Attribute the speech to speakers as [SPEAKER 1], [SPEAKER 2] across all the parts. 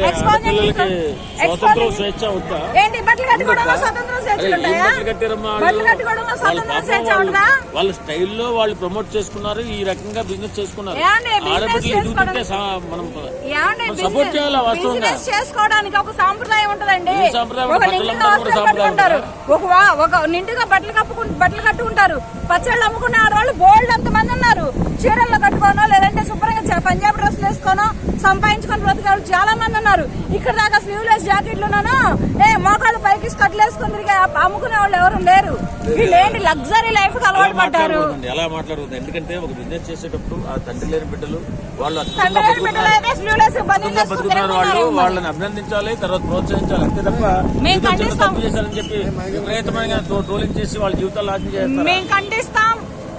[SPEAKER 1] Exposing
[SPEAKER 2] ఆడపిల్లలకి
[SPEAKER 1] Exposing-
[SPEAKER 2] స్వాతంత్రం స్వేచ్ఛ ఉందా?
[SPEAKER 1] ఏంటి బట్టలు కట్టుకోవడంలో స్వతంత్రం
[SPEAKER 2] అరే, ఏం
[SPEAKER 1] స్వేచ్ఛలుంటాయా
[SPEAKER 2] బట్టలు కట్టారమ్మా వాళ్ళు?
[SPEAKER 1] కట్టుకోవడంలో స్వతంత్రం స్వేచ్ఛ
[SPEAKER 2] స్టైల్లో వాళ్ళు ప్రమోట్ చేసుకున్నారు ఈ రకంగా బిజినెస్ చేసుకున్నారు. ఎదుగుతుంటే మనం సపోర్ట్ చేయాలా వాస్తవంగా?
[SPEAKER 1] చేసుకోవడానికి ఒక సాంప్రదాయం ఉంటదండి? ఒక నిండుగా కట్టుకుంటారు. ఒక వా- ఒక నిండుగా బట్టలు కప్పుకు బట్టలు కట్టుకుంటారు పచ్చళ్ళు అమ్ముకునే ఆడవాళ్ళు బోల్డ్ అంత మంది ఉన్నారు? చీరల్లో కట్టుకోనో లేదంటే శుభ్రంగా పంజాబ్ డ్రెస్సులు వేసుకోనో సంపాదించుకొని బ్రతికే వాళ్ళు చాలా మంది ఉన్నారు. ఇక్కడ దాకా స్లీవ్లెస్ జాకెట్లున్నాను ఏ మోకాళ్ళు పైకి స్కట్లు వేసుకొని తిరిగే అమ్ముకునే వాళ్ళు ఎవరు లేరు. వీళ్ళు ఏంటి లగ్జరీ లైఫ్ అలవాటు పడ్డారు?
[SPEAKER 2] ఎలా మాట్లాడకూడదు ఎందుకంటే ఒక బిజినెస్ చేసేటప్పుడు ఆ తండ్రి లేని బిడ్డలు వాళ్ళు వాళ్ళు. వాళ్ళని అభినందించాలి తర్వాత ప్రోత్సహించాలి. అంతే తప్ప
[SPEAKER 1] మేము ఖండిస్తాం.
[SPEAKER 2] చేశారని చెప్పి విపరీతమైన ట్రోలింగ్ చేసి వాళ్ళ జీవితాలు నాశనం చేస్తారు?
[SPEAKER 1] మేము ఖండిస్తాం.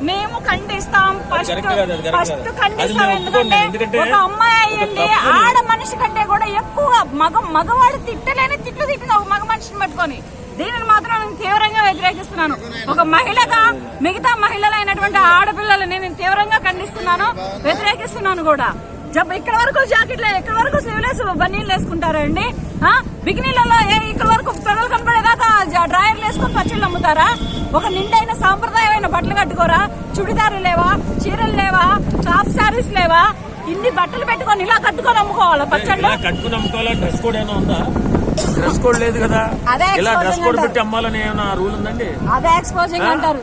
[SPEAKER 1] మేము ఖండిస్తాం. ఫస్ట్ ఫస్ట్ ఖండిస్తాం ఎందుకంటే ఒక అమ్మాయి అయ్యండి ఆడ మనిషి కంటే కూడా ఎక్కువ మగ మగవాడు తిట్టలేని తిట్లు తిట్టింది ఒక మగ మనిషిని పట్టుకొని దీనిని మాత్రం నేను తీవ్రంగా వ్యతిరేకిస్తున్నాను. ఒక మహిళగా మిగతా మహిళలైనటువంటి ఆడపిల్లలని నేను తీవ్రంగా ఖండిస్తున్నాను వ్యతిరేకిస్తున్నాను కూడా. జబ్ ఇక్కడ వరకు జాకెట్లు ఇక్కడ వరకు స్లీవ్లెస్ బనీళ్ళు వేసుకుంటారండి. బికినీలలో ఏ ఇక్కడ వరకు పిల్లలు కనపడేదాకా వేసుకొని పచ్చళ్ళు అమ్ముతారా ఒక నిండైన సాంప్రదాయమైన బట్టలు కట్టుకోరా? చుడిదారులు లేవా? చీరలు లేవా? హాఫ్ శారీస్ లేవా? ఇన్ని బట్టలు పెట్టుకొని ఇలా కట్టుకొని అమ్ముకోవాలా పచ్చళ్ళు?
[SPEAKER 2] కట్టుకుని అమ్ముకోవాలా? డ్రెస్ కోడ్ ఏమైనా ఉందా? డ్రెస్ కోడ్ లేదు కదా.
[SPEAKER 1] అదే
[SPEAKER 2] ఇలా డ్రెస్ కోడ్. పెట్టి అమ్మాలని ఏమైనా రూల్ ఉందండి?
[SPEAKER 1] అదే ఎక్స్పోజింగ్ అంటారు.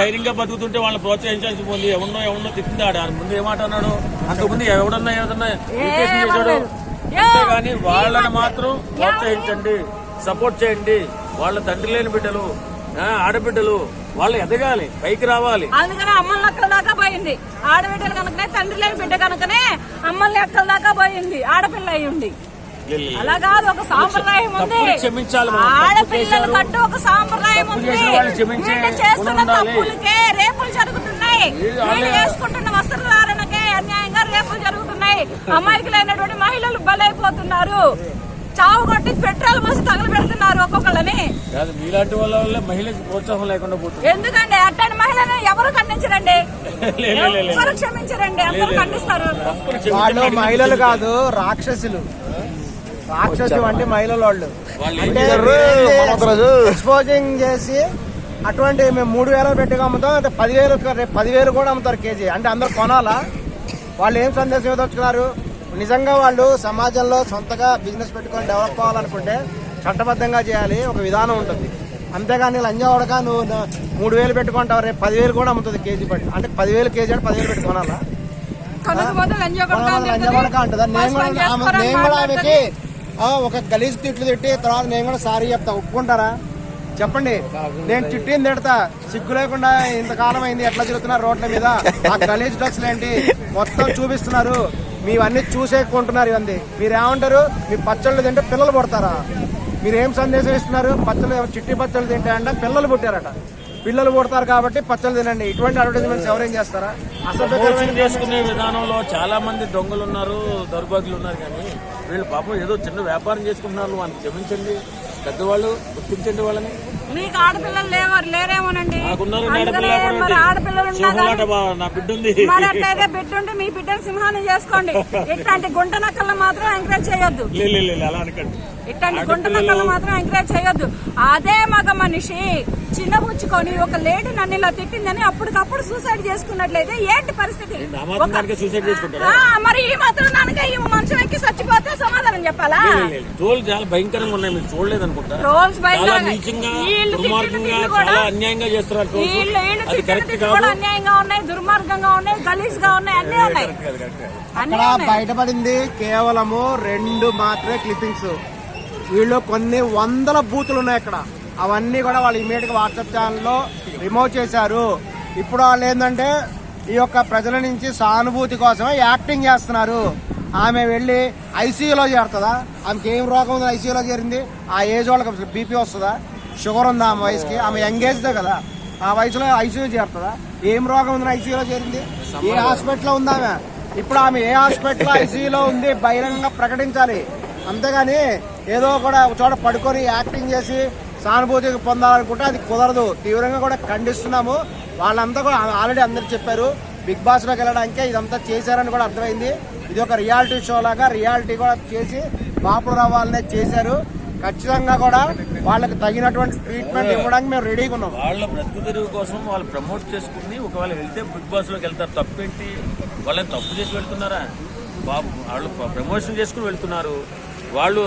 [SPEAKER 2] ధైర్యంగా బతుకుతుంటే వాళ్ళని ప్రోత్సహించాల్సి పోయింది ఎవరినో ఎవరినో తిట్టింది ఆడ. ముందు ఏమాట అన్నాడు? అంతకుముందు ఎవడన్నా ఏదన్నా ఇరిటేషన్ చేశాడు? అంతేగాని వాళ్ళని మాత్రం ప్రోత్సహించండి. సపోర్ట్ చేయండి. వాళ్ళ తండ్రి లేని బిడ్డలు ఆడబిడ్డలు వాళ్ళు ఎదగాలి పైకి రావాలి.
[SPEAKER 1] అందుకనే అమ్మల్ని అక్కల దాకా పోయింది. ఆడబిడ్డలు కనుకనే తండ్రి లేని బిడ్డ కనుకనే అమ్మల్ని అక్కల దాకా పోయింది. ఆడపిల్ల అయి ఉంది.
[SPEAKER 2] లిల్లీ.
[SPEAKER 1] అలా కాదు ఒక సాంప్రదాయం ఉంది. ఆడపిల్లలు. కట్టు ఒక సాంప్రదాయం ఉంది. వీళ్ళు చేస్తున్న. తప్పులకే రేపులు జరుగుతున్నాయి.
[SPEAKER 2] వాళ్ళే-
[SPEAKER 1] వేసుకుంటున్న వస్త్రధారణకే అన్యాయంగా రేపులు జరుగుతున్నాయి. అమాయకులైనటువంటి మహిళలు బలైపోతున్నారు. చావు కొట్టి పెట్రోల్
[SPEAKER 2] కాదు మీలాంటి వాళ్ళ వల్ల మహిళకి ప్రోత్సాహం లేకుండా పోతుంది.
[SPEAKER 1] ఎందుకండి? అట్టని మహిళలను ఎవరు ఖండించరండి?
[SPEAKER 2] లే, లే, లే, లే.
[SPEAKER 1] ఎవరు క్షమించరండి? అందరూ ఖండిస్తారు.
[SPEAKER 2] తప్పుని క్షమించండి.
[SPEAKER 3] వాళ్ళు మహిళలు కాదు రాక్షసులు. రాక్షసు అంటే మహిళలు వాళ్ళు. అంటే? ఎక్స్పోజింగ్ చేసి అటువంటి మేము మూడు వేలు పెట్టి అమ్ముతాం అంటే పదివేలు రేపు పదివేలు కూడా అమ్ముతారు కేజీ. అంటే అందరు కొనాలా? వాళ్ళు ఏం సందేశం ఇవ్వదలుచుకున్నారు? నిజంగా వాళ్ళు సమాజంలో సొంతగా బిజినెస్ పెట్టుకొని డెవలప్ అవ్వాలనుకుంటే చట్టబద్ధంగా చేయాలి ఒక విధానం ఉంటుంది. అంతేగాని లంజా ఉడక నువ్వు మూడు వేలు పెట్టుకుంటావు రేపు పదివేలు కూడా అమ్ముతుంది కేజీ పట్టి అంటే పదివేలు కేజీ అంటే పదివేలు పెట్టి కొనాలా?
[SPEAKER 1] కనుకపోతే లంజా కొడతా అని
[SPEAKER 3] లంజా
[SPEAKER 1] చెప్తుంది.
[SPEAKER 3] కొడక అంటుందా? నేను కూడా నేను కూడా. ఆమెకి ఒక గలీజ్ తిట్లు తిట్టి తర్వాత నేను కూడా సారీ చెప్తా. ఒప్పుకుంటారా? చెప్పండి. నేను చిట్టిని తిడతా. సిగ్గు లేకుండా ఇంతకాలం అయింది ఎట్లా తిరుగుతున్నారు రోడ్ల మీద? ఆ గలీజ్ డ్రగ్స్ ఏంటి? మొత్తం చూపిస్తున్నారు. మీవన్నీ చూసే కొంటున్నారు ఇవన్నీ. మీరు ఏమంటారు మీ పచ్చళ్ళు తింటే పిల్లలు పుడతారా? మీరు ఏం సందేశం ఇస్తున్నారు? పచ్చలు చిట్టి పచ్చలు తింటాయంట పిల్లలు పుట్టారట. పిల్లలు పుడతారు కాబట్టి పచ్చలు తినండి. ఇటువంటి అడ్వర్టైజ్మెంట్స్ ఎవరేం చేస్తారా? అసలు
[SPEAKER 2] చేసుకునే విధానంలో చాలా మంది దొంగలు ఉన్నారు దౌర్భాగ్యులు ఉన్నారు కానీ వీళ్ళు పాపం ఏదో చిన్న వ్యాపారం చేసుకుంటున్నారు వాళ్ళని క్షమించండి. పెద్దవాళ్ళు గుర్తించండి వాళ్ళని.
[SPEAKER 1] మీకు ఆడపిల్లలు లేవరు లేరేమోనండి. మరి ఆడపిల్లలు మరి బిడ్డ ఉంటే మీ బిడ్డను సింహాన్ని చేసుకోండి. ఇట్లాంటి గుంట నక్కలను మాత్రం ఎంకరేజ్ చేయొద్దు. ఇట్లాంటి గుంట నక్కలను మాత్రం ఎంకరేజ్ చేయొద్దు. అదే మగ మనిషి చిన్నబుచ్చుకొని ఒక లేడీ నన్ను ఇలా తిట్టిందని అప్పటికప్పుడు సూసైడ్ చేసుకున్నట్లయితే ఏంటి పరిస్థితి? మరి ఈ మాత్రం దానికే ఈ మంచం ఎక్కి చచ్చిపోతే సమాధానం చెప్పాలా.
[SPEAKER 2] ట్రోల్ చాలా భయంకరంగా ఉన్నాయి మీరు చూడలేదు అనుకుంటా
[SPEAKER 1] ట్రోల్స్ భయంకరంగా-
[SPEAKER 2] దుర్మార్గంగా చాలా అన్యాయంగా చేస్తున్నారు అది కరెక్ట్ కాదు.
[SPEAKER 1] అన్యాయంగా ఉన్నాయి దుర్మార్గంగా ఉన్నాయి గలీజ్గా ఉన్నాయి అన్ని ఉన్నాయి.
[SPEAKER 3] అక్కడ. బయటపడింది కేవలము రెండు మాత్రమే క్లిప్పింగ్స్ వీళ్ళు కొన్ని వందల బూతులు ఉన్నాయి అక్కడ. అవన్నీ కూడా వాళ్ళు ఇమీడియట్గా వాట్సాప్ ఛానల్లో రిమూవ్ చేశారు. ఇప్పుడు వాళ్ళు ఏంటంటే ఈ యొక్క ప్రజల నుంచి సానుభూతి కోసమే యాక్టింగ్ చేస్తున్నారు. ఆమె వెళ్ళి ఐసీయూలో చేరుతుందా? ఆమెకి ఏం రోగం ఉంది ఐసీయూలో చేరింది? ఆ ఏజ్ వాళ్ళకి బీపీ వస్తుందా? షుగర్ ఉందా ఆమె వయసుకి. ఆమె యంగ్ ఏజ్దే కదా. ఆ వయసులో ఐసీయూ చేరుతుందా? ఏం రోగం ఉంది ఐసీయూలో చేరింది? ఏ హాస్పిటల్లో ఉందా ఆమె? ఇప్పుడు ఆమె ఏ హాస్పిటల్ ఐసీయూలో ఉంది బహిరంగంగా ప్రకటించాలి. అంతేగాని ఏదో కూడా ఒక చోట పడుకొని యాక్టింగ్ చేసి సానుభూతి పొందాలనుకుంటే అది కుదరదు. తీవ్రంగా కూడా ఖండిస్తున్నాము. వాళ్ళంతా కూడా ఆల్రెడీ అందరు చెప్పారు. బిగ్ బాస్లోకి వెళ్ళడానికే ఇదంతా చేశారని కూడా అర్థమైంది. ఇది ఒక రియాలిటీ షో లాగా రియాలిటీ కూడా చేసి పాపులర్ అవ్వాలనే చేశారు. ఖచ్చితంగా కూడా వాళ్ళకి తగినటువంటి ట్రీట్మెంట్ ఇవ్వడానికి మేము రెడీగా ఉన్నాం.
[SPEAKER 2] వాళ్ళ బ్రతుకు తెరువు కోసం వాళ్ళు ప్రమోట్ చేసుకుని ఒకవేళ వెళ్తే బిగ్ బాస్లోకి వెళ్తారు. తప్పేంటి? వాళ్ళని తప్పు చేసి వెళ్తున్నారా? బాబు వాళ్ళు ప్రమోషన్ చేసుకుని వెళ్తున్నారు. వాళ్ళు